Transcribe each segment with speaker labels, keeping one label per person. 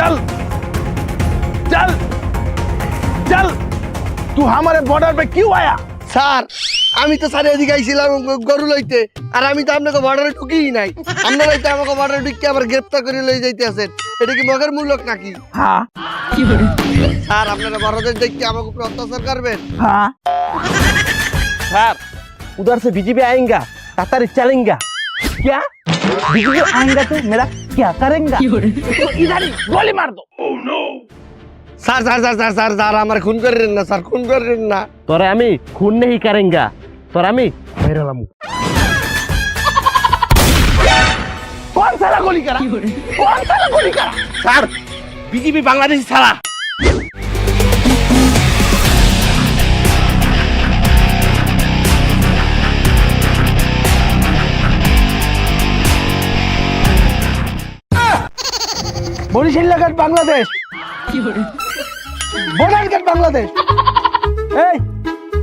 Speaker 1: चल चल चल तू हमारे बॉर्डर पे क्यों आया
Speaker 2: স্যার আমি তো স্যার এদিকে আইছিলাম গ- গরু লইতে আর আমি তো আপনাকে বর্ডারে ঢুকিই নাই আপনারা তো আমাকে বর্ডারে ঢুকিয়ে আবার গ্রেপ্তার করে লই যাইতে আছেন এটা কি মগের মূল্যক নাকি
Speaker 1: हाँ
Speaker 2: স্যার আপনারা বড়দের দেখতে আমাকে উপর অত্যাচার করবেন
Speaker 1: हाँ
Speaker 3: सर उधर से बीजेपी आएगा कतर चलेंगे
Speaker 1: क्या बीजेपी आएंगे तो मेरा क्या करेंगे तो इधर ही गोली मार दो
Speaker 2: sir sir sir sir sir sir আমার খুন করেন না স্যার খুন করেন না
Speaker 3: तोरे हमी खून नहीं करेंगे तोरे हमी मेरे लामू
Speaker 1: कौन साला गोली करा कौन साला गोली करा
Speaker 3: सर बीजेपी बांग्लादेशी
Speaker 1: বরিশিল্লা ঘাট বাংলাদেশ। বর্ডার ঘাট বাংলাদেশ। এই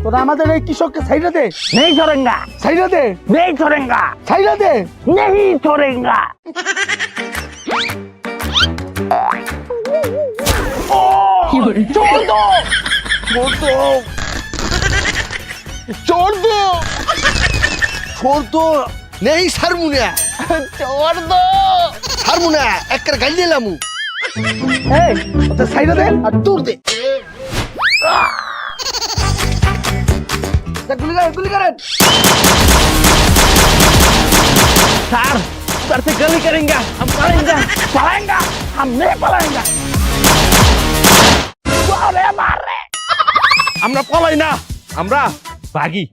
Speaker 1: তোরা আমাদের এই কৃষককে ছাইড়া দে।
Speaker 3: নেই ছড়েঙ্গা
Speaker 1: ছাইড়া দে।
Speaker 3: নেই ছড়েঙ্গা
Speaker 1: ছাইড়া দে। নেই ছড়েঙ্গা
Speaker 2: চোর দো নেই সারমুনিয়া। চোর
Speaker 1: দো दो
Speaker 2: স্যার মুনে একটা গাল দিলাম
Speaker 1: এই ওটা সাইডে দে আর দূর দে
Speaker 2: তা গুলি করেন গুলি করেন
Speaker 3: सर उधर से गली करेंगे हम पढ़ेंगे
Speaker 1: पलाएंगा हम नहीं पलाएंगे अरे मार रहे
Speaker 3: আমরা পলাই না আমরা বাগি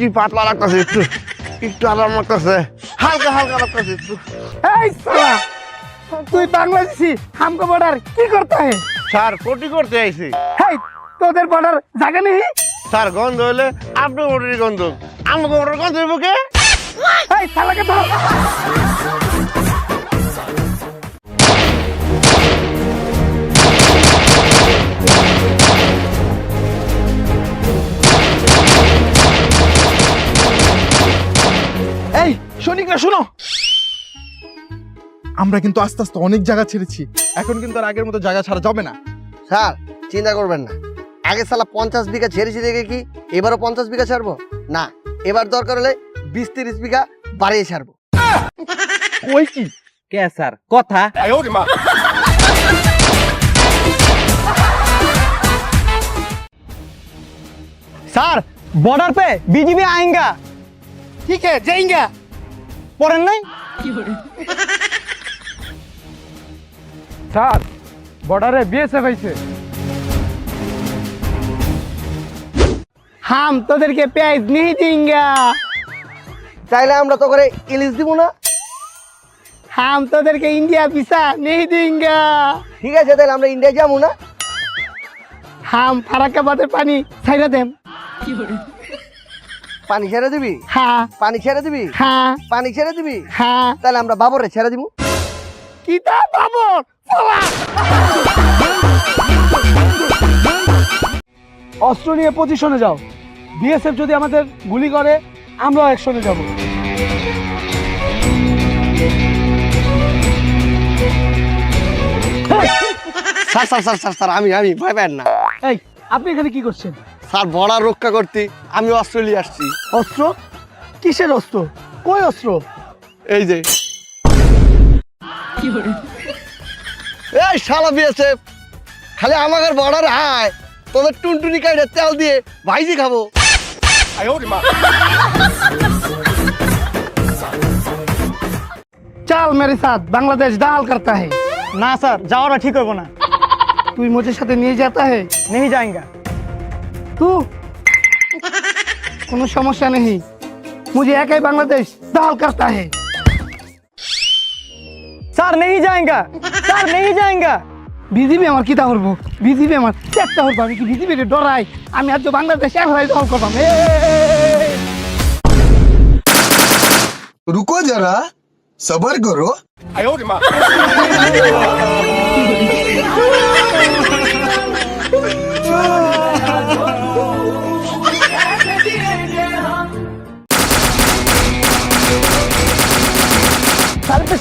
Speaker 2: কি পাতলা লাগতেছে একটু একটু আরাম লাগতেছে। হালকা হালকা লাগতেছে একটু।
Speaker 1: এই সালা তুই বাংলাদেশি হামকো বর্ডার কি করতে হে
Speaker 2: স্যার কোটি করতে আইছি।
Speaker 1: হেই তোদের বর্ডার জাগে নেই?
Speaker 2: স্যার গন্ধ হইলে আপনি বর্ডারের গন্ধ। আমাকে বর্ডার গন্ধ হইব কে?
Speaker 1: এই সালাকে ধর।
Speaker 4: সৈনিকরা শোনো আমরা কিন্তু আস্তে আস্তে অনেক জায়গা ছেড়েছি এখন কিন্তু আর আগের মতো জায়গা ছাড়া যাবে না
Speaker 2: স্যার চিন্তা করবেন না আগে সালা পঞ্চাশ বিঘা ছেড়েছি দেখে কি এবারও পঞ্চাশ বিঘা ছাড়বো না এবার দরকার হলে বিশ তিরিশ বিঘা বাড়িয়ে ছাড়বো
Speaker 4: ওই কি
Speaker 3: কে স্যার কথা
Speaker 5: सर बॉर्डर पे बीजीपी आएंगा
Speaker 1: ঠিক আছে যাইঙ্গা
Speaker 5: পড়েন নাই?
Speaker 1: স্যার বর্ডারে বিয়েছে হয়েছে হাম তোদেরকে পেঁয়াজ নিয়ে দিঙ্গা
Speaker 2: চাইলে আমরা তো করে ইলিশ দিব না।
Speaker 1: হাম তোদেরকে ইন্ডিয়া ভিসা নিয়ে দিঙ্গা
Speaker 2: ঠিক আছে তাহলে আমরা ইন্ডিয়া যাব না।
Speaker 1: হাম ফারাকাবাদের পানি ছাইরা দেন কি
Speaker 2: পানি ছেড়ে দিবি?
Speaker 1: হ্যাঁ।
Speaker 2: পানি ছেড়ে দিবি?
Speaker 1: হ্যাঁ।
Speaker 2: পানি ছেড়ে দিবি?
Speaker 1: হ্যাঁ।
Speaker 2: তাহলে আমরা বাবরে ছেড়ে দিব।
Speaker 1: কি তা বাবর? অস্ত্র নিয়ে পজিশনে যাও। বিএসএফ যদি আমাদের গুলি করে আমরাও অ্যাকশনে যাব।
Speaker 2: স্যার স্যার স্যার স্যার আমি আমি ভয় পাই না।
Speaker 1: এই আপনি এখানে কি করছেন?
Speaker 2: স্যার বড়া রক্ষা করতে আমি অস্ট্রেলিয়া আসছি।
Speaker 1: অস্ত্র? কিসের অস্ত্র? কই অস্ত্র?
Speaker 2: এই যে। এই শালা বিয়েছে খালি আমাদের বড়ার হায় তোদের টুনটুনি কাইটে তেল দিয়ে ভাইজি খাব।
Speaker 1: চাল মেরে সাথ বাংলাদেশ ডাল করতা হে
Speaker 5: না স্যার যাওয়াটা ঠিক হব না।
Speaker 1: তুই মোজের সাথে নিয়ে যেতে হে
Speaker 5: নেই যাएगा
Speaker 1: তু কোনো সমস্যা নেই। मुझे একাই বাংলাদেশ দাল করতা হে।
Speaker 5: স্যার নেই যায়েগা স্যার নেই যায়েগা
Speaker 1: বিজিবি আমার কিতা করব? বিজিবি আমার চেষ্টা করব আমি কি বিজিবির ডরাই? আমি আজ বাংলাদেশ এক হয়ে দল করলাম রুকো যারা সবর করো।
Speaker 6: আয়ো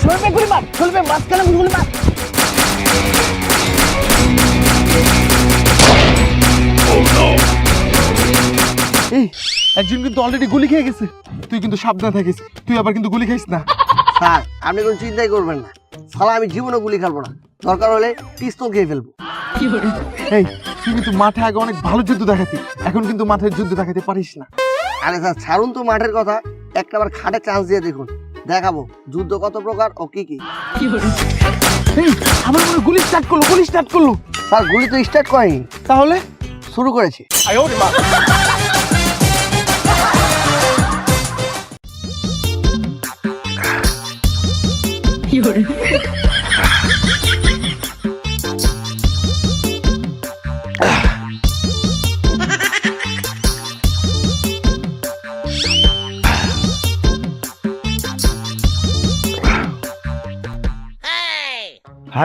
Speaker 6: সরবে মার চলবে
Speaker 1: মাঝখানে মার।
Speaker 4: এই একজন কিন্তু অলরেডি গুলি খেয়ে গেছে। তুই কিন্তু সাবধানে থাকিস তুই আবার কিন্তু গুলি খাইস না।
Speaker 2: স্যার আপনি কোনো চিন্তাই করবেন না। শালা আমি জীবনে গুলি খেলব না। দরকার হলে পিস্তল খেয়ে ফেলব।
Speaker 4: এই তুই কিন্তু মাঠে আগে অনেক ভালো যুদ্ধ দেখাতি। এখন কিন্তু মাঠের যুদ্ধ দেখাতে পারিস না।
Speaker 2: আরে স্যার ছাড়ুন তো মাঠের কথা। একটা আবার খাটে চান্স দিয়ে দেখুন। দেখাবো যুদ্ধ কত প্রকার ও কি কি।
Speaker 1: আমার মনে গুলি স্টার্ট করল গুলি স্টার্ট করল।
Speaker 2: স্যার গুলি তো স্টার্ট করেনি।
Speaker 1: তাহলে?
Speaker 2: শুরু করেছে।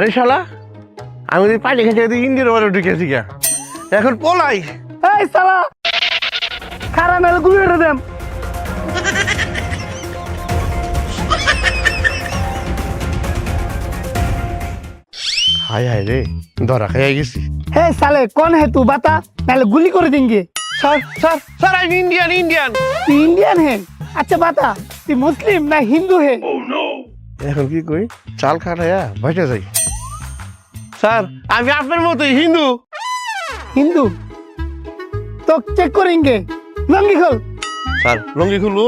Speaker 3: আরে শালা আমি যদি পানি খেতে খেতে ইন্ডিয়ার বারে ঢুকেছি গা এখন পলাই।
Speaker 1: এই সালা খারাপ মেলে দেম।
Speaker 3: হায় হায় রে ধরা খাইয়া গেছি।
Speaker 1: হে সালে কোন হে তু বাতা? নাহলে গুলি করে দেंगे
Speaker 3: স্যার স্যার স্যার আমি ইন্ডিয়ান ইন্ডিয়ান
Speaker 1: তুই ইন্ডিয়ান হে? আচ্ছা বাতা তুই মুসলিম না হিন্দু হে?
Speaker 3: এখন কি কই? চাল খাটাইয়া বসে যাই। স্যার আমি আপনার মতোই হিন্দু
Speaker 1: हिंदू तो चेक करेंगे लंगी खोल
Speaker 3: স্যার লঙ্গি খুলু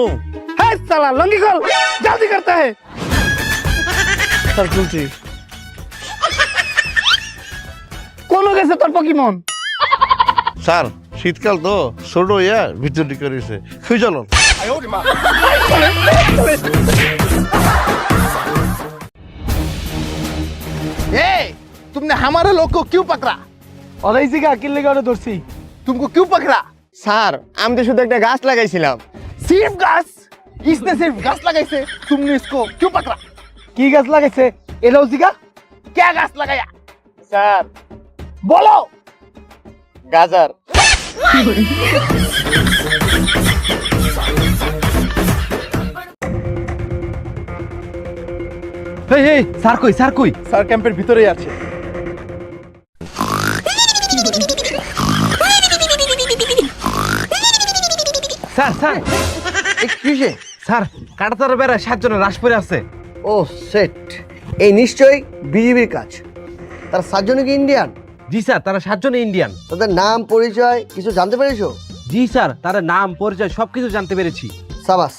Speaker 1: है साला लंगी खोल जल्दी करता है
Speaker 3: স্যার খুলছি
Speaker 1: কোন গেছে তোর পকিমন
Speaker 3: স্যার শীতকাল তো ছোট ইয়া ভিতর দিকে রয়েছে খুঁজ চলুন
Speaker 4: ए तुमने हमारे लोग को क्यों पकड़ा
Speaker 1: और इसी का किल्ले का ধরছি
Speaker 4: तुमको क्यों पकड़ा
Speaker 5: স্যার আমি তো শুধু একটা গাছ লাগাইছিলাম
Speaker 4: सिर्फ घास इसने सिर्फ घास लगाई से तुमने इसको क्यों पकड़ा
Speaker 1: কি গাছ লাগাইছে এটাও জিগা
Speaker 4: क्या घास लगाया
Speaker 5: স্যার
Speaker 1: বলো
Speaker 5: গাজার
Speaker 3: এই এই স্যার কই স্যার কই
Speaker 4: স্যার ক্যাম্পের ভিতরেই আছে
Speaker 3: Sir
Speaker 2: sir. কিসে?
Speaker 3: স্যার কাটাতার বেড়া সাতজনের রাস পরে আছে।
Speaker 2: ও সেট। এই নিশ্চয়ই বিজিবির কাজ। তার সাতজনে কি ইন্ডিয়ান?
Speaker 3: জি স্যার তারা সাতজনে ইন্ডিয়ান।
Speaker 2: তাদের নাম পরিচয় কিছু জানতে পেরেছ?
Speaker 3: জি স্যার তারা নাম পরিচয় সব কিছু জানতে পেরেছি।
Speaker 2: সাবাস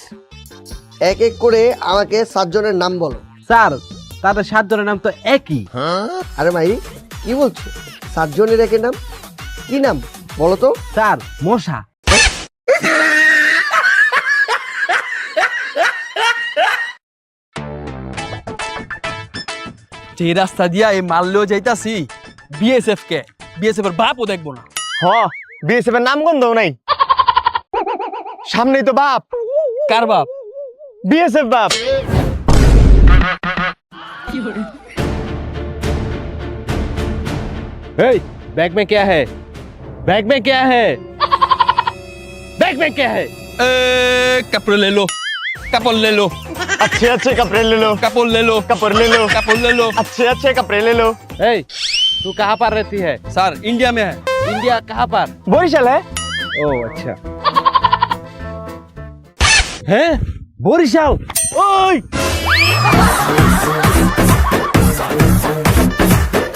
Speaker 2: এক এক করে আমাকে সাতজনের নাম বলো।
Speaker 3: স্যার তাদের সাতজনের নাম তো একই।
Speaker 2: আরে ভাই কি বলছো? সাতজনের একের নাম? কি নাম? বলো তো।
Speaker 3: স্যার মশা।
Speaker 7: যে রাস্তা দিয়া এই মারলেও যাইতাছি বিএসএফ কে বিএসএফ এর বাপও দেখবো না
Speaker 5: হ বিএসএফ এর নাম গন্ধও নাই সামনেই তো বাপ
Speaker 7: কার বাপ
Speaker 5: বিএসএফ বাপ
Speaker 3: এই बैग में क्या है बैग में क्या है बैग में क्या है
Speaker 7: এ কাপড় লে লো কাপড় লে লো
Speaker 5: अच्छे अच्छे कपड़े ले लो
Speaker 7: কাপড় লে লো
Speaker 5: कपड़े ले लो
Speaker 7: কাপড় লে লো
Speaker 5: अच्छे अच्छे कपड़े ले लो
Speaker 3: ए तू कहाँ पर रहती है
Speaker 7: স্যার ইন্ডিয়া মে হ্যায়
Speaker 3: इंडिया कहाँ पर
Speaker 5: বরিশাল है
Speaker 3: ओ अच्छा हैं बोरिशाल ओए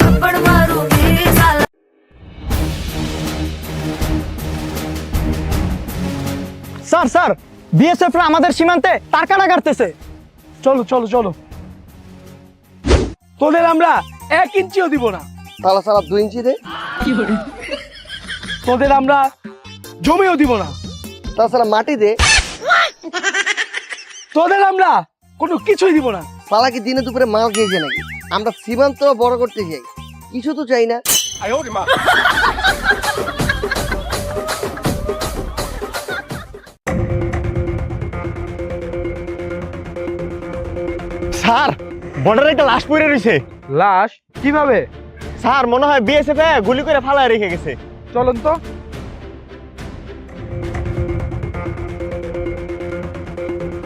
Speaker 8: थप्पड़ मारूंगी साला
Speaker 5: স্যার স্যার বিএসএফ রা আমাদের সীমান্তে তার কাটা কাটতেছে
Speaker 1: চলো চলো চলো। তোদের আমরা এক ইঞ্চিও দিব না।
Speaker 2: সালা সালা দুই ইঞ্চি দে।
Speaker 1: তোদের আমরা জমিও দিব না।
Speaker 2: তাছাড়া মাটি দে।
Speaker 1: তোদের আমরা কোনো কিছুই দিব না।
Speaker 2: সালা কি দিনে দুপুরে মাল খেয়েছে নাকি? আমরা সীমান্ত বড় করতে চাই কিছু তো চাই না।
Speaker 5: স্যার বর্ডারে একটা লাশ পড়ে রয়েছে।
Speaker 1: লাশ? কীভাবে?
Speaker 5: স্যার মনে হয় বিএসএফ গুলি করে ফালায় রেখে গেছে।
Speaker 1: চলুন তো।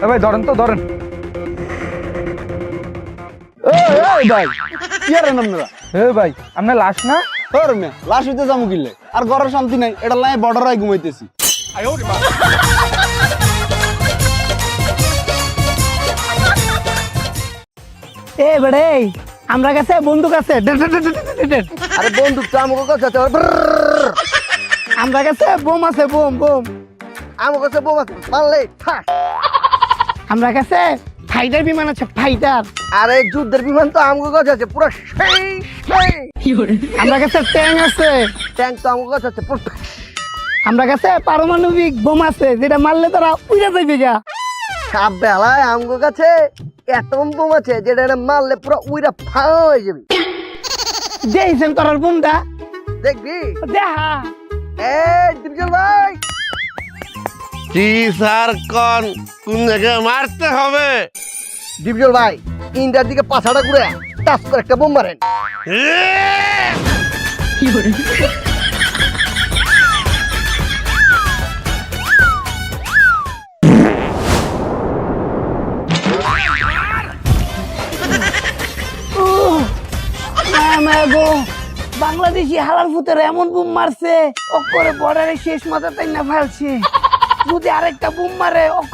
Speaker 1: এ ভাই ধরেন তো ধরেন।
Speaker 5: এই ভাই কি আর আপনারা এ ভাই আপনার লাশ না? তোর মে লাশ হইতে যাব কিলে? আর ঘরের শান্তি নাই এটা লাই বর্ডারাই ঘুমাইতেছি।
Speaker 1: এ বেড়ে আমরা কাছে বন্দুক আছে।
Speaker 2: আরে বন্দুক তো আমাকে কাছে আছে
Speaker 1: আমরা কাছে বোম আছে বোম বোম।
Speaker 2: আমার কাছে বোমা পারলে ঠাস
Speaker 1: আমরা কাছে ফাইটার বিমান আছে ফাইটার
Speaker 2: আরে যুদ্ধের বিমান তো আমাকে কাছে আছে পুরো সেই সেই।
Speaker 1: আমরা কাছে ট্যাঙ্ক আছে।
Speaker 2: ট্যাঙ্ক তো আমাকে কাছে আছে পুরো
Speaker 1: আমরা কাছে পারমাণবিক বোম আছে যেটা মারলে তারা উড়ে যাইবে গা।
Speaker 2: সাপ বেলায় আমাকে কাছে এতম বোম আছে যেটা এটা মারলে পুরো উইরা ফাঁ হয়ে যাবে।
Speaker 1: দেখছেন তোর বোমটা?
Speaker 2: দেখবি?
Speaker 1: দেখা।
Speaker 2: এই ডিপজল ভাই।
Speaker 3: কি স্যার কন? কোন জায়গায় মারতে হবে?
Speaker 2: ডিপজল ভাই ইন্ডিয়ার দিকে পাছাটা ঘুরে টাচ করে একটা বোম মারেন।
Speaker 3: এ!
Speaker 1: গো বাংলাদেশি হালাল ফুতের এমন বুম মারছে অকরে বর্ডারে শেষ মাথা তাই না ফেলছে। যদি আরেকটা বুম মারে ওই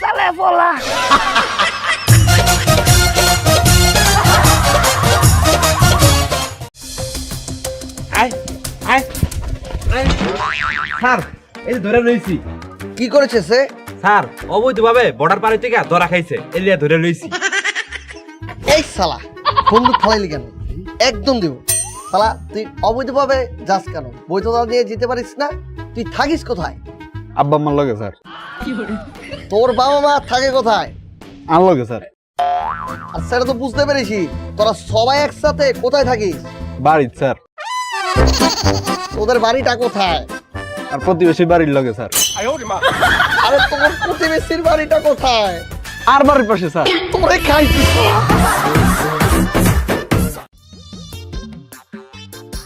Speaker 1: সালে ফলা।
Speaker 5: স্যার এই যে ধরে রইছি।
Speaker 2: কি করেছে সে?
Speaker 5: স্যার অবৈধভাবে বর্ডার পার থেকে ধরা খাইছে। এলিয়া ধরে রইছি।
Speaker 2: এই সালা বন্দুক ফালাইলি কেন? একদম দিব। সালা তুই অবৈধভাবে যাস কেন? বৈধতা নিয়ে যেতে পারিস না তুই থাকিস কোথায়?
Speaker 5: আব্বা আমার লগে স্যার।
Speaker 2: তোর বাবা মা থাকে কোথায়?
Speaker 5: আমার লগে স্যার।
Speaker 2: আর সেটা তো বুঝতে পেরেছি তোরা সবাই একসাথে কোথায় থাকিস?
Speaker 5: বাড়ির স্যার।
Speaker 2: তোদের বাড়িটা কোথায়?
Speaker 5: আর প্রতিবেশী বাড়ির লগে স্যার।
Speaker 2: আরে তোমার প্রতিবেশীর বাড়িটা কোথায়?
Speaker 5: আর বাড়ির পাশে স্যার।
Speaker 2: তোরে খাইছিস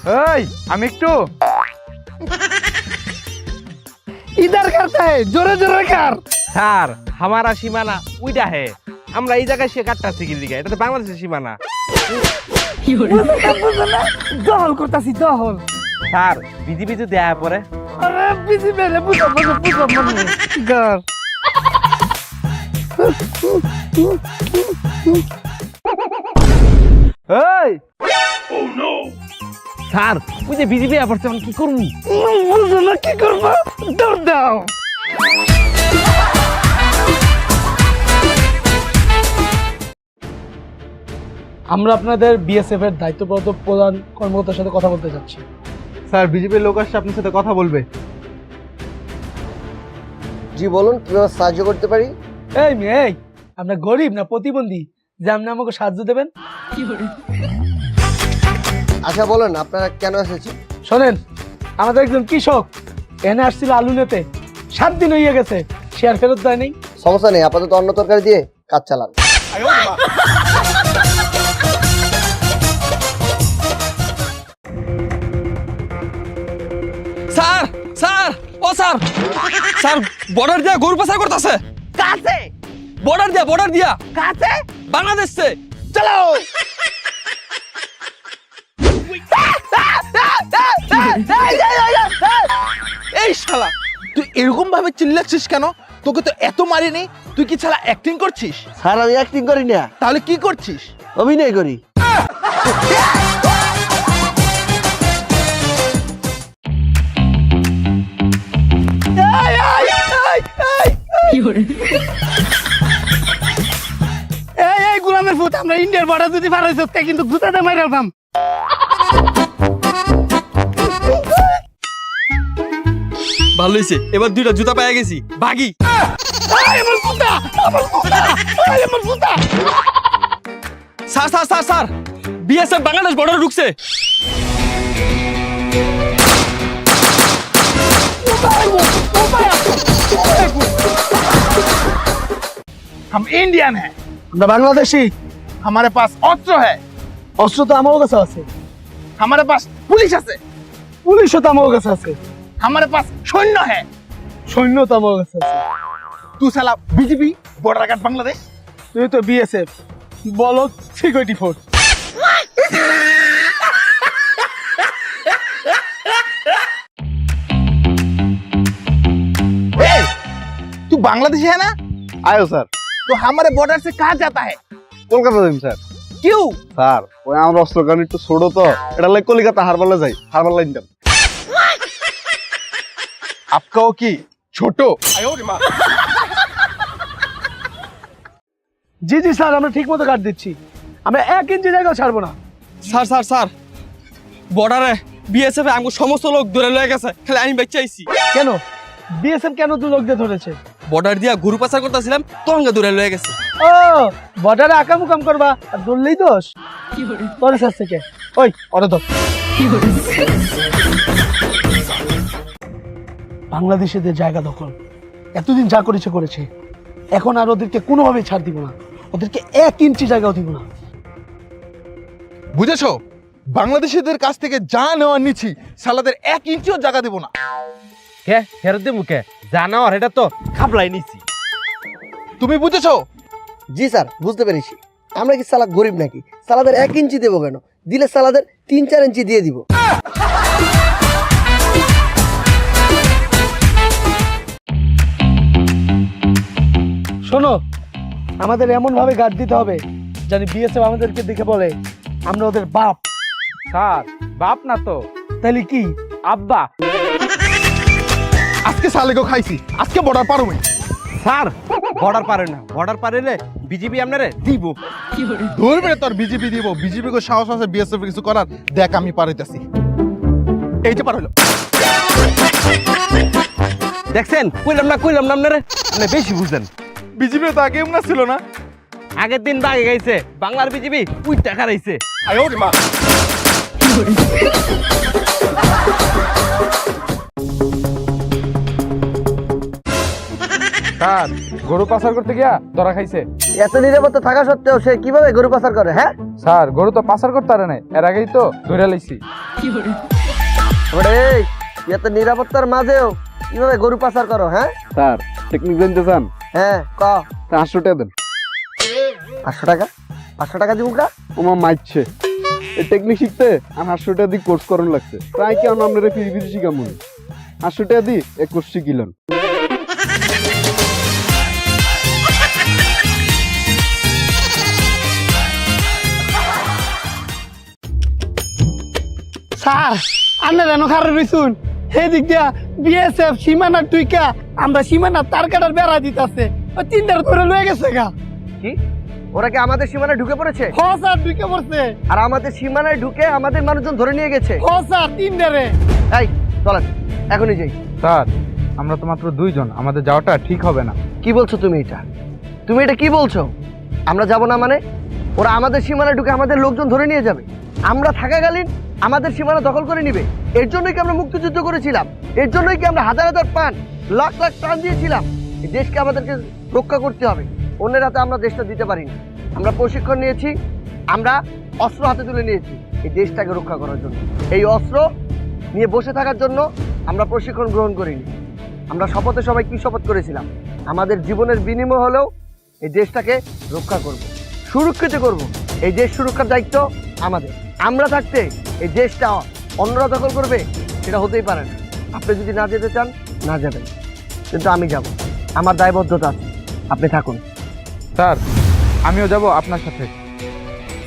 Speaker 5: এই আমি একটু।
Speaker 1: ইধার করতে है জোরে জোরে কার।
Speaker 3: স্যার হামারা সীমানা উইটা হে। আমরা এই জায়গায় সে কাটটা শিখি দিকে? এটা তো বাংলাদেশের সীমানা।
Speaker 1: দহল করতাছি দহল
Speaker 3: স্যার বিধি বিধি দেয়া পরে
Speaker 1: আরে বিজি মেরে বুঝো বুঝো বুঝো মনে গর।
Speaker 5: এই!
Speaker 3: স্যার ওই যে বিধি দেয়া পড়ছে কি করব?
Speaker 1: বুঝো না কি করব? দৌড় দাও। আমরা আপনাদের বিএসএফ এর দায়িত্বপ্রাপ্ত প্রধান কর্মকর্তার সাথে কথা বলতে চাচ্ছি
Speaker 5: স্যার বিজেপির লোক আসছে আপনার সাথে কথা বলবে।
Speaker 2: জি বলুন কীভাবে সাহায্য করতে পারি?
Speaker 1: এই মেয়ে আমরা গরিব না প্রতিবন্ধী? যে আপনি আমাকে সাহায্য দেবেন?
Speaker 2: আচ্ছা বলেন আপনারা কেন এসেছেন?
Speaker 1: শোনেন আমাদের একজন কৃষক এনে আসছিল আলু নেতে। সাত দিন হয়ে গেছে শেয়ার ফেরত দেয়নি
Speaker 2: সমস্যা নেই আপাতত অন্য তরকারি দিয়ে কাজ চালান।
Speaker 7: স্যার স্যার ও স্যার। স্যার বর্ডার দিয়া গরু পাচার করতেছে।
Speaker 1: কাছে?
Speaker 7: বর্ডার দিয়া বর্ডার দিয়া।
Speaker 1: কাছে?
Speaker 7: বাংলাদেশ। সে
Speaker 1: চলো
Speaker 4: এই শালা তুই এরকম ভাবে চিল্লাচ্ছিস কেন? তোকে তো এত মারিনি তুই কি ছাড়া অ্যাক্টিং করছিস?
Speaker 2: স্যার আমি অ্যাক্টিং করি না।
Speaker 4: তাহলে কি করছিস?
Speaker 2: অভিনয় করি।
Speaker 1: এই এই গুলামের ফুট আমরা ইন্ডিয়ার বর্ডার যদি পার হয়েছে কিন্তু জুতাতে মাইরাল পাম
Speaker 7: ভালো হয়েছে এবার দুইটা জুতা পাইয়া গেছি ভাগি
Speaker 1: এই আমার জুতা আমার জুতা এই আমার জুতা
Speaker 7: sir sir sir sir BSF Bangladesh বর্ডারে ঢুকছে
Speaker 4: हम इंडियन हैं
Speaker 1: আমরা বাংলাদেশি
Speaker 4: हमारे पास अस्त्र है
Speaker 1: অস্ত্র তো আমার কাছে আছে
Speaker 4: हमारे पास पुलिस है
Speaker 1: পুলিশও তো আমার কাছে আছে
Speaker 4: हमारे पास सैन्य है
Speaker 1: সৈন্য তো আমার কাছে আছে
Speaker 4: तू साला बीजेपी बॉर्डर गार्ड बांग्लादेश
Speaker 1: তুই তো বিএসএফ
Speaker 5: বলো সিকিউরিটি ফোর্স
Speaker 4: तू बांग्लादेशी है ना
Speaker 5: আয়ো স্যার
Speaker 4: तो हमारे बॉर्डर से कहाँ जाता है
Speaker 5: কলকাতা যাইম
Speaker 4: কিউ?
Speaker 5: স্যার ওই আমার একটু ছোট তো। এটা কলিকাতা হারবালে যাই লাইন
Speaker 4: আপকাও কি? ছোট।
Speaker 1: জি জি স্যার আমরা ঠিক মতো কাট দিচ্ছি। আমরা এক ইঞ্চি ছাড়বো না।
Speaker 7: Sir sir sir. বর্ডারে বিএসএফ আমাকে সমস্ত লোক ধরে লয়ে গেছে। খালি আমি বেঁচে আইছি।
Speaker 1: কেন? বিএসএফ কেন ধরেছে?
Speaker 7: বর্ডার দিয়া ঘুরু পাচার করতেছিলাম ধরে লয়ে গেছে।
Speaker 1: ও বর্ডারে আকাম করবা আর ধরলেই দোষ? তোর কাছ থেকে। ওই অরে ধর। বাংলাদেশিদের জায়গা দখল এতদিন যা করেছে করেছে। এখন আর ওদেরকে কোনোভাবেই ছাড় দিব না। ওদেরকে এক ইঞ্চি জায়গাও দিব না।
Speaker 4: বুঝেছ? বাংলাদেশিদের কাছ থেকে যা নেওয়ার নিচ্ছি সালাদের এক ইঞ্চিও জায়গা দেবো না।
Speaker 3: কে? ফেরত দেবো কে? জানা আর এটা তো খাবলাই নিছি।
Speaker 4: তুমি বুঝেছ?
Speaker 2: জি স্যার বুঝতে পেরেছি। আমরা কি সালা গরিব নাকি? সালাদের এক ইঞ্চি দেবো কেন? দিলে সালাদের তিন চার ইঞ্চি দিয়ে দিব।
Speaker 1: শোনো আমাদের এমন ভাবে গার্ড দিতে হবে জানি বিএসএফ আমাদেরকে দেখে বলে আমরা ওদের বাপ।
Speaker 5: স্যার বাপ না তো?
Speaker 1: তাহলে কি?
Speaker 5: আব্বা।
Speaker 4: আজকে সালেকেও খাইছি। আজকে বর্ডার পারো আমি
Speaker 3: স্যার বর্ডার পারে না। বর্ডার পারেলে বিজেপি আপনারে দিব।
Speaker 4: ধরবে তোর বিজেপি দিব। বিজেপি কো সাহস আছে বিএসএফ কিছু করার। দেখ আমি পারিতেছি এই যে পার হলো
Speaker 3: দেখছেন? কইলাম না কইলাম না আপনারে? আপনি বেশি বুঝেন
Speaker 4: বিজেপি তো আগে না ছিল না।
Speaker 3: আগের দিন বাগে গাইছে। বাংলার বিজেপি উই টাকা রাইছে
Speaker 4: আয়ো রে মা।
Speaker 5: গরু পাচার করতে গিয়া ধরা খাইছে।
Speaker 2: এত নিরাপত্তা থাকা সত্ত্বেও সে কীভাবে গরু পাচার করে হ্যাঁ?
Speaker 5: স্যার গরু তো পাচার করতে পারে না এর আগেই তো ধরে লাইছি।
Speaker 2: এত নিরাপত্তার মাঝেও কীভাবে গরু পাচার করো হ্যাঁ?
Speaker 5: স্যার টেকনিক জানতে চান?
Speaker 2: হ্যাঁ ক।
Speaker 5: পাঁচশো টাকা দেন।
Speaker 2: পাঁচশো টাকা? পাঁচশো টাকা দিব কা?
Speaker 5: ওমা মাইছে। এই টেকনিক শিখতে আর আটশো টাকা দিয়ে কোর্স করুন লাগছে। তাই কি আমরা ফিরি ফিরি শিখামু আটশো টাকা দিয়ে এক কোর্স শিখিলেন।
Speaker 1: স্যার আন্না রেনো খারে রইছুন সেই দিক দিয়া বিএসএফ সীমানা টুইকা আমরা সীমানা তার কাটার বেড়া দিতাছে। ওই তিনটার ধরে লয়ে গেছে গা।
Speaker 2: কি? ওরা কি আমাদের সীমানায় ঢুকে পড়েছে?
Speaker 1: হ স্যার ঢুকে পড়ছে।
Speaker 2: আর আমাদের সীমানায় ঢুকে আমাদের মানুষজন ধরে নিয়ে গেছে?
Speaker 1: হ স্যার তিনটারে
Speaker 2: এই চলেন এখনই যাই।
Speaker 5: স্যার আমরা তো মাত্র দুইজন আমাদের যাওয়াটা ঠিক হবে না।
Speaker 2: কি বলছো তুমি এটা? তুমি এটা কি বলছো? আমরা যাব না মানে? ওরা আমাদের সীমানায় ঢুকে আমাদের লোকজন ধরে নিয়ে যাবে। আমরা থাকাকালীন আমাদের সীমানা দখল করে নিবে। এর জন্যই কি আমরা মুক্তিযুদ্ধ করেছিলাম? এর জন্যই কি আমরা হাজার হাজার প্রাণ লাখ লাখ প্রাণ দিয়েছিলাম? দেশকে আমাদেরকে রক্ষা করতে হবে। অন্যের হাতে আমরা দেশটা দিতে পারি না আমরা প্রশিক্ষণ নিয়েছি, আমরা অস্ত্র হাতে তুলে নিয়েছি এই দেশটাকে রক্ষা করার জন্য। এই অস্ত্র নিয়ে বসে থাকার জন্য আমরা প্রশিক্ষণ গ্রহণ করিনি। আমরা শপথে সবাই কী শপথ করেছিলাম? আমাদের জীবনের বিনিময় হলেও এই দেশটাকে রক্ষা করব, সুরক্ষিত করব। এই দেশ সুরক্ষার দায়িত্ব আমাদের। আমরা থাকতে এই দেশটা অন্যরা দখল করবে সেটা হতেই পারে না। আপনি যদি না যেতে চান না যাবেন। কিন্তু আমি যাব। আমার দায়বদ্ধতা আছে। আপনি থাকুন।
Speaker 5: স্যার আমিও যাব আপনার সাথে।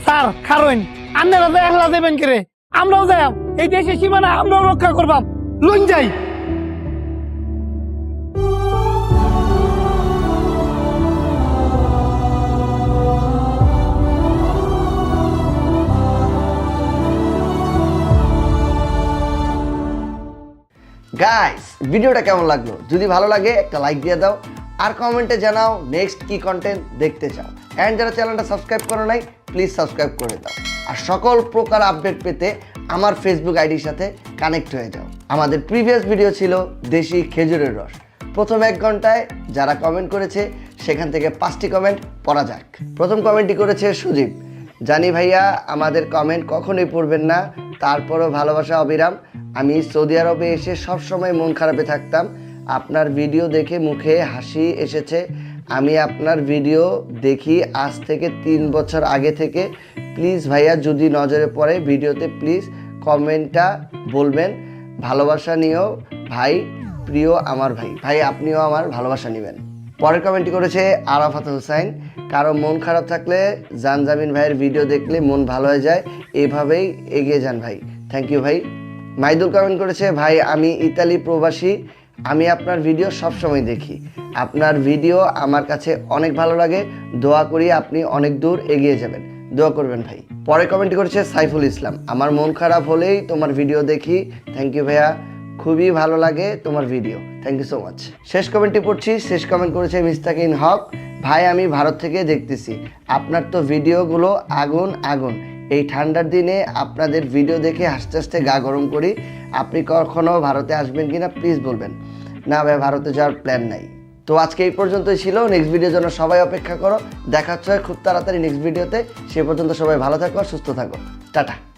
Speaker 1: স্যার কারণ আপনারা তো একলা দেবেন কে আমরাও যাই। এই দেশের সীমানা আমরাও রক্ষা করবাম। লুন যাই।
Speaker 2: গাইস ভিডিওটা কেমন লাগল? যদি ভালো লাগে, একটা লাইক দিয়ে দাও। আর কমেন্টে জানাও নেক্সট কি কন্টেন্ট দেখতে চাও। অ্যান্ড যারা চ্যানেলটা সাবস্ক্রাইব করো নাই প্লিজ সাবস্ক্রাইব করে দাও। আর সকল প্রকার আপডেট পেতে আমার ফেসবুক আইডির সাথে কানেক্ট হয়ে যাও। আমাদের প্রিভিয়াস ভিডিও ছিল দেশি খেজুরের রস। প্রথম এক ঘন্টায় যারা কমেন্ট করেছে, সেখান থেকে পাঁচটি কমেন্ট পড়া যাক। প্রথম কমেন্টটি করেছে সুদীপ। জানি ভাইয়া, আমাদের কমেন্ট কখনোই পড়বেন না। তারপরও ভালোবাসা অবিরাম। আমি সৌদি আরবে এসে সব সময় মন খারাপে থাকতাম। আপনার ভিডিও দেখে মুখে হাসি এসেছে। আমি আপনার ভিডিও দেখি আজ থেকে তিন বছর আগে থেকে। প্লিজ ভাইয়া, যদি নজরে পড়ে ভিডিওতে প্লিজ কমেন্টটা বলবেন। ভালোবাসা নিয়েও ভাই, প্রিয় আমার ভাই। ভাই, আপনিও আমার ভালোবাসা নেবেন। পরের কমেন্টটি করেছে আরাফাত হোসাইন কারও মন খারাপ থাকলে জানজামিন ভাইয়ের ভিডিও দেখলে মন ভালো হয়ে যায়। এভাবেই এগিয়ে যান ভাই। থ্যাংক ইউ ভাই। মাইদুল কমেন্ট করেছে, ভাই, আমি ইতালি প্রবাসী, আমি আপনার ভিডিও সব সময় দেখি। আপনার ভিডিও আমার কাছে অনেক ভালো লাগে, দোয়া করি আপনি অনেক দূর এগিয়ে যাবেন। দোয়া করবেন ভাই। পরে কমেন্ট করেছে, সাইফুল ইসলাম, আমার মন খারাপ হলেই তোমার ভিডিও দেখি। থ্যাংক ইউ ভাইয়া, খুবই ভালো লাগে তোমার video. Thank you so much শেষ কমেন্টটি পড়ছি, শেষ কমেন্ট করেছে মিস্তাকিন হক ভাই, আমি ভারত থেকে দেখতেছি। আপনার তো ভিডিওগুলো আগুন আগুন। এই ঠান্ডার দিনে আপনাদের ভিডিও দেখে হাসতে হাসতে গা গরম করি। আপনি কখনো ভারতে আসবেন কি না প্লিজ বলবেন। না ভাই, ভারতে যাওয়ার প্ল্যান নাই। তো আজকে এই পর্যন্তই ছিল। নেক্সট ভিডিওর জন্য সবাই অপেক্ষা করো। দেখা হচ্ছে খুব তাড়াতাড়ি নেক্সট ভিডিওতে সে পর্যন্ত সবাই ভালো থাকো, সুস্থ থাকো। টাটা।